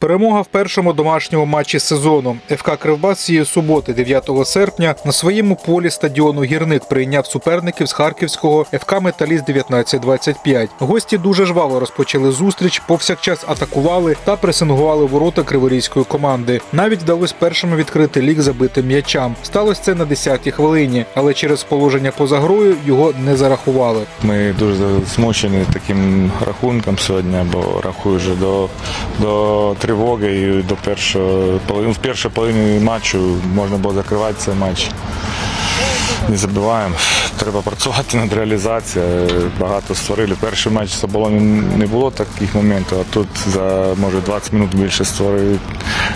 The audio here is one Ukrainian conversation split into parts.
Перемога в першому домашньому матчі сезону. ФК Кривбас цієї суботи, 9 серпня, на своєму полі стадіону Гірник прийняв суперників з харківського ФК Металіст 1925. Гості дуже жваво розпочали зустріч, повсякчас атакували та пресингували ворота криворізької команди. Навіть вдалося першими відкрити лік забитим м'ячам. Сталося це на 10-й хвилині, але через положення поза грою його не зарахували. Ми дуже змучені таким рахунком сьогодні, бо рахую вже до, до тривоги і до першого половини. В першій половині матчу можна було закривати цей матч. Не забуваємо. Треба працювати над реалізацією. Багато створили. Перший матч з оболоні не було таких моментів, а тут за може 20 минут більше створили,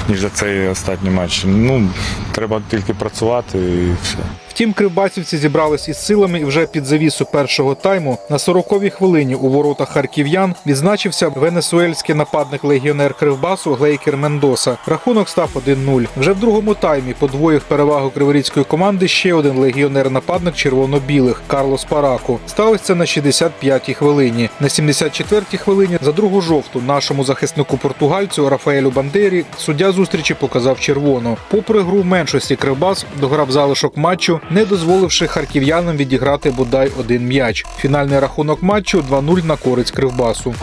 ніж за цей останній матч. Ну, треба тільки працювати і все. Втім, кривбасівці зібрались із силами і вже під завісу першого тайму на 40-й хвилині у воротах харків'ян відзначився венесуельський нападник легіонер Кривбасу Глейкер Мендоса. Рахунок став 1-0. Вже в другому таймі подвоїв перевагу криворізької команди ще один легіонер-нападник червоно-білих Карлос Парако. Сталося це на 65-й хвилині. На 74-й хвилині за другу жовту нашому захиснику португальцю Рафаелю Бандері суддя зустрічі показав червону. Попри гру меншості Кривбас дограв залишок матчу, не дозволивши харків'янам відіграти бодай один м'яч. Фінальний рахунок матчу 2-0 на користь Кривбасу.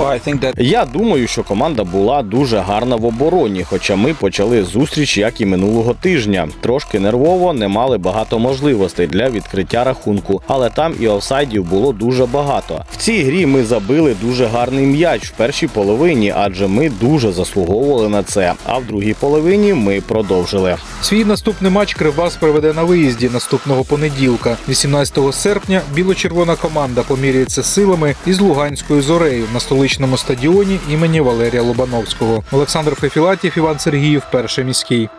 Я думаю, що команда була дуже гарна в обороні, хоча ми почали зустріч, як і минулого тижня. Трошки нервово, не мали багато можливостей для відкриття рахунку, але там і офсайдів було дуже багато. В цій грі ми забили дуже гарний м'яч в першій половині, адже ми дуже заслуговували на це. А в другій половині ми продовжили. Свій наступний матч Кривбас проведе на виїзді наступного понеділка, 18 серпня. Біло-червона команда поміряється силами із Луганською зорею на столичному стадіоні імені Валерія Лобановського. Олександр Фефілатів, Іван Сергіїв, перший міський.